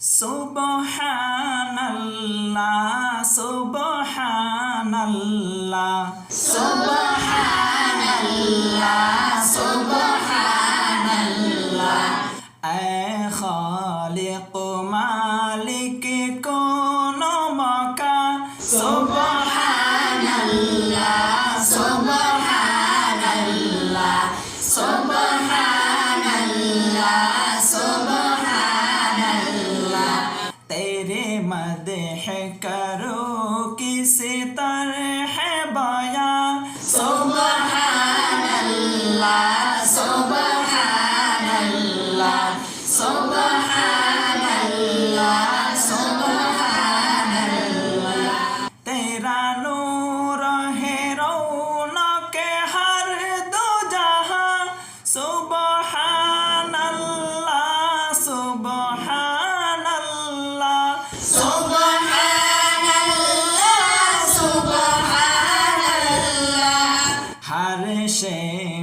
সুবহানাল্লাহ সুবহানাল্লাহ। সুবহানাল্লাহ সুবহানাল্লাহ। এ খালিক মালিক কোন মকা। সুবহানাল্লাহ। तेरे मदह करो किस तरह बाया? सुबह अल्लाह सुबह अल्लाह सुबह mexendo.